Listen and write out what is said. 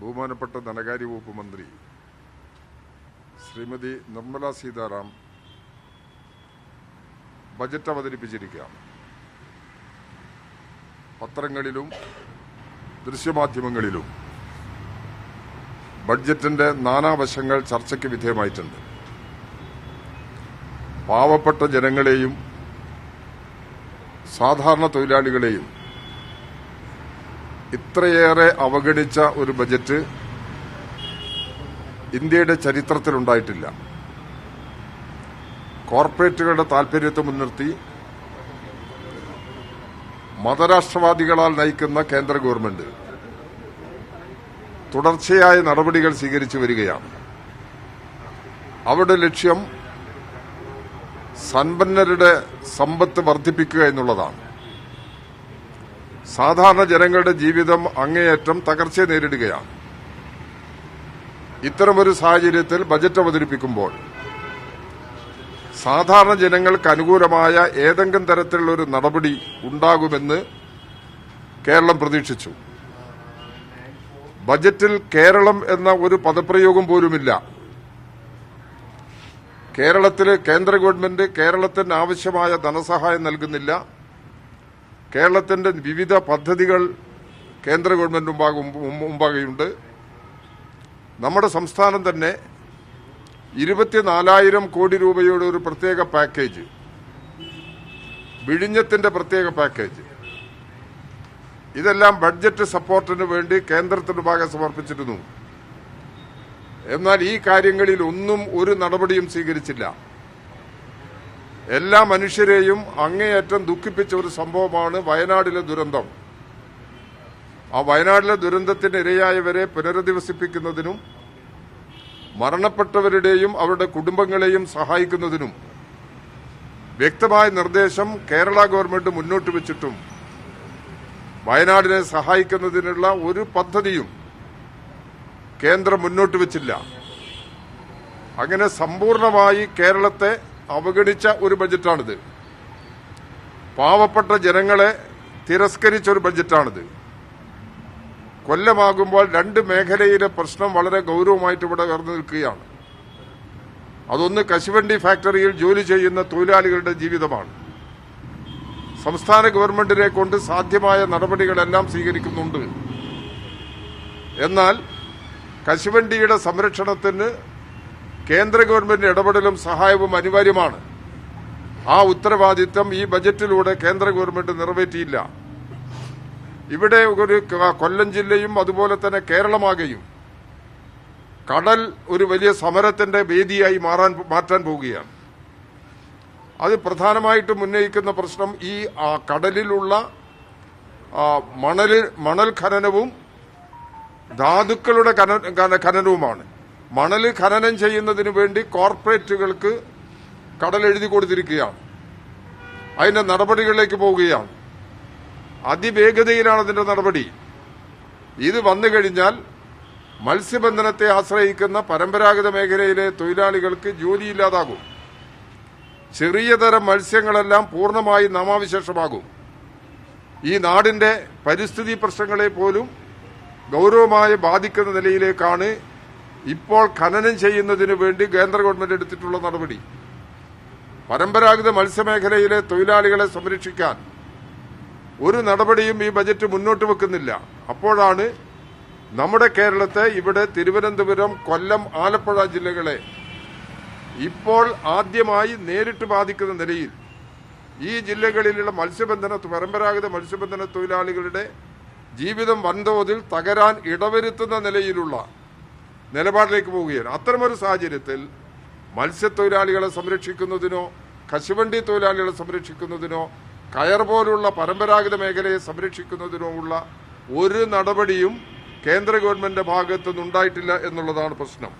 ബഹുമാനപ്പെട്ട ധനകാര്യ വകുപ്പ് മന്ത്രി ശ്രീമതി നിർമ്മല സീതാറാം ബജറ്റ് അവതരിപ്പിച്ചിരിക്കുകയാണ്. പത്രങ്ങളിലും ദൃശ്യമാധ്യമങ്ങളിലും ബഡ്ജറ്റിന്റെ നാനാവശങ്ങൾ ചർച്ചയ്ക്ക് വിധേയമായിട്ടുണ്ട്. പാവപ്പെട്ട ജനങ്ങളെയും സാധാരണ തൊഴിലാളികളെയും ഇത്രയേറെ അവഗണിച്ച ഒരു ബജറ്റ് ഇന്ത്യയുടെ ചരിത്രത്തിലുണ്ടായിട്ടില്ല. കോർപ്പറേറ്റുകളുടെ താൽപര്യത്തെ മുൻനിർത്തി മതരാഷ്ട്രവാദികളാൽ നയിക്കുന്ന കേന്ദ്ര ഗവൺമെന്റ് തുടർച്ചയായ നടപടികൾ സ്വീകരിച്ചു വരികയാണ്. അവരുടെ ലക്ഷ്യം സമ്പന്നരുടെ സമ്പത്ത് വർദ്ധിപ്പിക്കുക എന്നുള്ളതാണ്. സാധാരണ ജനങ്ങളുടെ ജീവിതം അങ്ങേയറ്റം തകർച്ചയെ നേരിടുകയാണ്. ഇത്തരമൊരു സാഹചര്യത്തിൽ ബജറ്റ് അവതരിപ്പിക്കുമ്പോൾ സാധാരണ ജനങ്ങൾക്ക് അനുകൂലമായ ഏതെങ്കിലും തരത്തിലുള്ള ഒരു നടപടി ഉണ്ടാകുമെന്ന് കേരളം പ്രതീക്ഷിച്ചു. ബജറ്റിൽ കേരളം എന്ന ഒരു പദപ്രയോഗം പോലുമില്ല. കേരളത്തിലെ കേന്ദ്ര ഗവൺമെന്റ് കേരളത്തിന് ആവശ്യമായ ധനസഹായം നൽകുന്നില്ല. കേരളത്തിന്റെ വിവിധ പദ്ധതികൾ കേന്ദ്ര ഗവൺമെന്റ് മുമ്പാകെ മുമ്പാകെയുണ്ട്. നമ്മുടെ സംസ്ഥാനം തന്നെ ഇരുപത്തിനാലായിരം കോടി രൂപയുടെ ഒരു പ്രത്യേക പാക്കേജ്. വിഴിഞ്ഞത്തിന്റെ പ്രത്യേക പാക്കേജ്. ഇതെല്ലാം ബഡ്ജറ്റ് സപ്പോർട്ടിന് വേണ്ടി കേന്ദ്രത്തിന് ഭാഗം സമർപ്പിച്ചിരുന്നു. എന്നാൽ ഈ കാര്യങ്ങളിൽ ഒന്നും ഒരു നടപടിയും സ്വീകരിച്ചില്ല. എല്ലാ മനുഷ്യരെയും അങ്ങേയറ്റം ദുഃഖിപ്പിച്ച ഒരു സംഭവമാണ് വയനാടിലെ ദുരന്തം. ആ വയനാടിലെ ദുരന്തത്തിന് ഇരയായവരെ പുനരധിവസിപ്പിക്കുന്നതിനും മരണപ്പെട്ടവരുടെയും അവരുടെ കുടുംബങ്ങളെയും സഹായിക്കുന്നതിനും വ്യക്തമായ നിർദ്ദേശം കേരള ഗവൺമെന്റ് മുന്നോട്ട് വെച്ചിട്ടും വയനാടിനെ സഹായിക്കുന്നതിനുള്ള ഒരു പദ്ധതിയും കേന്ദ്രം മുന്നോട്ട് വെച്ചില്ല. അങ്ങനെ സമ്പൂർണമായി കേരളത്തെ അവഗണിച്ച ഒരു ബജറ്റാണിത്. പാവപ്പെട്ട ജനങ്ങളെ തിരസ്കരിച്ച ഒരു ബജറ്റാണിത്. കൊല്ലമാകുമ്പോൾ രണ്ട് മേഖലയിലെ പ്രശ്നം വളരെ ഗൗരവമായിട്ട് ഇവിടെ ഉയർന്നു നിൽക്കുകയാണ്. അതൊന്ന് കശുവണ്ടി ഫാക്ടറിയിൽ ജോലി ചെയ്യുന്ന തൊഴിലാളികളുടെ ജീവിതമാണ്. സംസ്ഥാന ഗവൺമെന്റിനെ കൊണ്ട് സാധ്യമായ നടപടികളെല്ലാം സ്വീകരിക്കുന്നുണ്ട്. എന്നാൽ കശുവണ്ടിയുടെ സംരക്ഷണത്തിന് കേന്ദ്ര ഗവൺമെന്റിന്റെ ഇടപെടലും സഹായവും അനിവാര്യമാണ്. ആ ഉത്തരവാദിത്തം ഈ ബജറ്റിലൂടെ കേന്ദ്ര ഗവൺമെന്റ് നിറവേറ്റിയില്ല. ഇവിടെ ഒരു കൊല്ലം ജില്ലയും അതുപോലെ തന്നെ കേരളമാകെയും കടൽ ഒരു വലിയ സമരത്തിന്റെ വേദിയായി മാറാൻ മാറ്റാൻ പോവുകയാണ്. അത് പ്രധാനമായിട്ടും ഉന്നയിക്കുന്ന പ്രശ്നം ഈ കടലിലുള്ള മണൽ മണൽ ഖനനവും ധാതുക്കളുടെ ഖന- ഖന- ഖനനവുമാണ്. മണൽ ഖനനം ചെയ്യുന്നതിന് വേണ്ടി കോർപ്പറേറ്റുകൾക്ക് കടൽ എഴുതി കൊടുത്തിരിക്കുകയാണ്. അതിന്റെ നടപടികളിലേക്ക് പോവുകയാണ്. അതിവേഗതയിലാണ് അതിന്റെ നടപടി. ഇത് വന്നു കഴിഞ്ഞാൽ മത്സ്യബന്ധനത്തെ ആശ്രയിക്കുന്ന പരമ്പരാഗത മേഖലയിലെ തൊഴിലാളികൾക്ക് ജോലിയില്ലാതാകും ചെറിയ തരം മത്സ്യങ്ങളെല്ലാം പൂർണമായി നാമാവിശേഷമാകും. ഈ നാടിന്റെ പരിസ്ഥിതി പ്രശ്നങ്ങളെ പോലും ഗൗരവമായി ബാധിക്കുന്ന നിലയിലേക്കാണ് ഇപ്പോൾ ഖനനം ചെയ്യുന്നതിനു വേണ്ടി കേന്ദ്ര ഗവൺമെന്റ് എടുത്തിട്ടുള്ള നടപടി. പരമ്പരാഗത മത്സ്യമേഖലയിലെ തൊഴിലാളികളെ സംരക്ഷിക്കാൻ ഒരു നടപടിയും ഈ ബജറ്റ് മുന്നോട്ട് വെക്കുന്നില്ല. അപ്പോഴാണ് നമ്മുടെ കേരളത്തെ ഇവിടെ തിരുവനന്തപുരം കൊല്ലം ആലപ്പുഴ ജില്ലകളെ ഇപ്പോൾ ആദ്യമായി നേരിട്ട് ബാധിക്കുന്ന നിലയിൽ ഈ ജില്ലകളിലുള്ള മത്സ്യബന്ധന പരമ്പരാഗത മത്സ്യബന്ധന തൊഴിലാളികളുടെ ജീവിതം വൻതോതിൽ തകരാൻ ഇടവരുത്തുന്ന നിലയിലുള്ള നിലപാടിലേക്ക് പോവുകയാണ്. അത്തരമൊരു സാഹചര്യത്തിൽ മത്സ്യത്തൊഴിലാളികളെ സംരക്ഷിക്കുന്നതിനോ കശുവണ്ടി തൊഴിലാളികളെ സംരക്ഷിക്കുന്നതിനോ കയർ പോലുള്ള പരമ്പരാഗത മേഖലയെ സംരക്ഷിക്കുന്നതിനോ ഉള്ള ഒരു നടപടിയും കേന്ദ്ര ഗവൺമെന്റിന്റെ ഭാഗത്തുനിന്നുണ്ടായിട്ടില്ല എന്നുള്ളതാണ് പ്രശ്നം.